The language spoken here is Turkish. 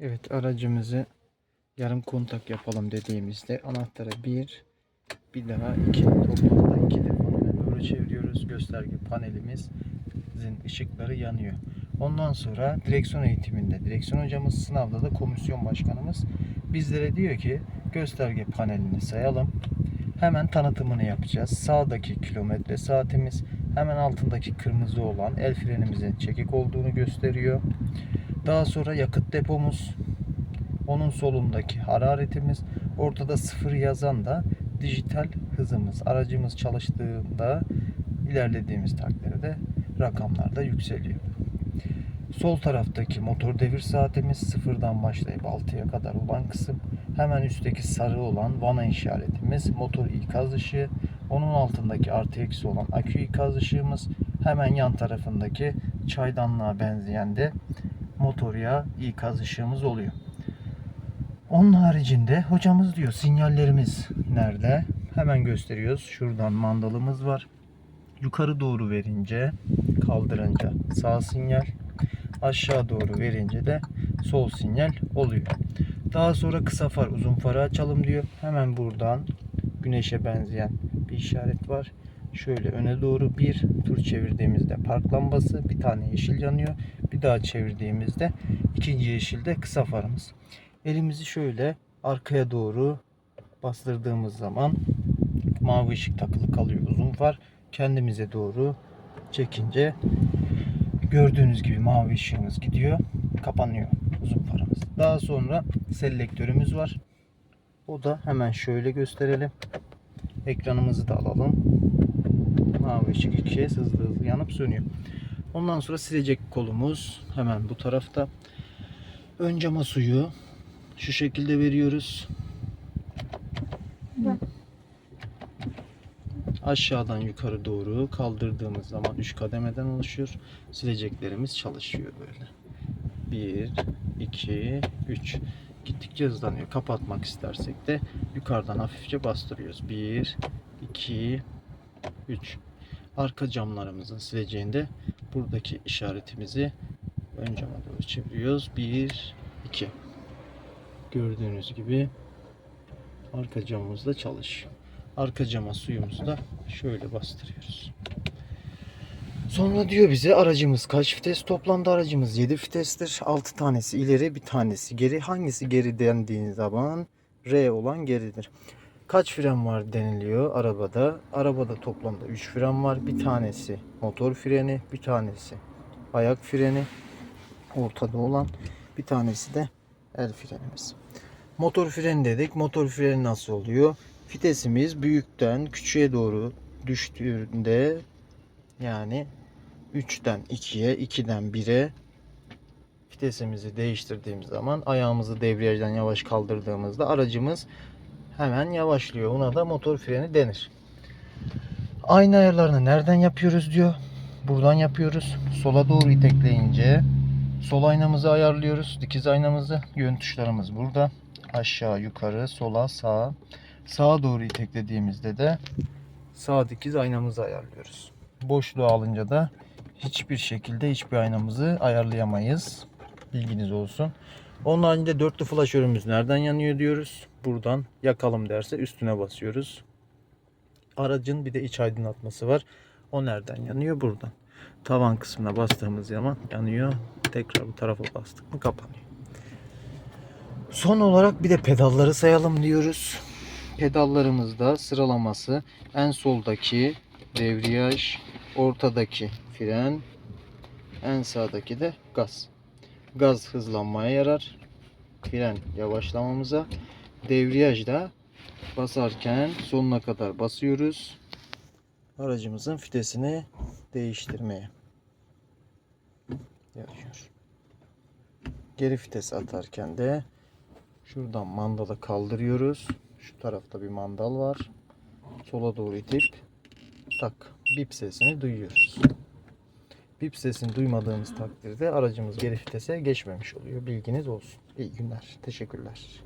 Evet aracımızı yarım kontak yapalım dediğimizde anahtara bir bir daha iki toplamda iki defa doğru çeviriyoruz. Gösterge panelimizin ışıkları yanıyor. Ondan sonra direksiyon eğitiminde direksiyon hocamız sınavda da komisyon başkanımız bizlere diyor ki gösterge panelini sayalım. Hemen tanıtımını yapacağız. Sağdaki kilometre saatimiz hemen altındaki kırmızı olan el frenimizin çekik olduğunu gösteriyor. Daha sonra yakıt depomuz, onun solundaki hararetimiz, ortada sıfır yazan da dijital hızımız. Aracımız çalıştığında ilerlediğimiz takdirde rakamlar da yükseliyor. Sol taraftaki motor devir saatimiz sıfırdan başlayıp 6'ya kadar olan kısım. Hemen üstteki sarı olan vana işaretimiz motor ikaz ışığı. Onun altındaki artı eksi olan akü ikaz ışığımız. Hemen yan tarafındaki çaydanlığa benzeyen de motor yağı ikaz ışığımız oluyor. Onun haricinde hocamız diyor sinyallerimiz nerede? Hemen gösteriyoruz. Şuradan mandalımız var. Yukarı doğru verince kaldırınca sağ sinyal aşağı doğru verince de sol sinyal oluyor. Daha sonra kısa far uzun farı açalım diyor. Hemen buradan güneşe benzeyen bir işaret var. Şöyle öne doğru bir tur çevirdiğimizde park lambası bir tane yeşil yanıyor. Bir daha çevirdiğimizde ikinci yeşilde kısa farımız. Elimizi şöyle arkaya doğru bastırdığımız zaman mavi ışık takılı kalıyor uzun far. Kendimize doğru çekince gördüğünüz gibi mavi ışığımız gidiyor. Kapanıyor uzun farımız. Daha sonra selektörümüz var. O da hemen şöyle gösterelim. Ekranımızı da alalım. Mavi ışık iki kez hızlı hızlı yanıp sönüyor. Ondan sonra silecek kolumuz hemen bu tarafta. Ön cama suyu şu şekilde veriyoruz. Aşağıdan yukarı doğru kaldırdığımız zaman 3 kademeden oluşuyor. Sileceklerimiz çalışıyor böyle. 1, 2, 3. Gittikçe hızlanıyor. Kapatmak istersek de yukarıdan hafifçe bastırıyoruz. 1, 2, 3. Arka camlarımızın sileceğinde buradaki işaretimizi ön cama doğru çeviriyoruz. 1, 2. Gördüğünüz gibi arka camımız da çalışıyor. Arka cama suyumuzu da şöyle bastırıyoruz. Sonra diyor bize aracımız kaç vites? Toplamda aracımız 7 vitestir. 6 tanesi ileri bir tanesi geri. Hangisi geri dendiğin zaman R olan geridir. Kaç fren var deniliyor arabada. Arabada toplamda 3 fren var. Bir tanesi motor freni, bir tanesi ayak freni ortada olan, bir tanesi de el frenimiz. Motor freni dedik. Motor freni nasıl oluyor? Vitesimiz büyükten küçüğe doğru düştüğünde yani 3'ten 2'ye, 2'den 1'e vitesimizi değiştirdiğimiz zaman ayağımızı debriyajdan yavaş kaldırdığımızda aracımız hemen yavaşlıyor. Ona da motor freni denir. Aynı ayarlarını nereden yapıyoruz diyor. Buradan yapıyoruz. Sola doğru itekleyince sol aynamızı ayarlıyoruz. Dikiz aynamızı. Yön tuşlarımız burada. Aşağı, yukarı, sola, sağa. Sağa doğru iteklediğimizde de sağ dikiz aynamızı ayarlıyoruz. Boşluğu alınca da hiçbir şekilde hiçbir aynamızı ayarlayamayız. Bilginiz olsun. Onun haricinde dörtlü flaşörümüz nereden yanıyor diyoruz. Buradan yakalım derse üstüne basıyoruz. Aracın bir de iç aydınlatması var. O nereden yanıyor? Buradan. Tavan kısmına bastığımız zaman yanıyor. Tekrar bu tarafa bastık mı kapanıyor. Son olarak bir de pedalları sayalım diyoruz. Pedallarımızda sıralaması en soldaki devriyaj, ortadaki fren, en sağdaki de gaz. Gaz hızlanmaya yarar. Fren yavaşlamamıza. Devriyajda basarken sonuna kadar basıyoruz. Aracımızın fitesini değiştirmeye yarıyor. Geri vites atarken de şuradan mandalı kaldırıyoruz. Şu tarafta bir mandal var. Sola doğru itip tak bip sesini duyuyoruz. Bip sesini duymadığımız takdirde aracımız geri vitese geçmemiş oluyor. Bilginiz olsun. İyi günler. Teşekkürler.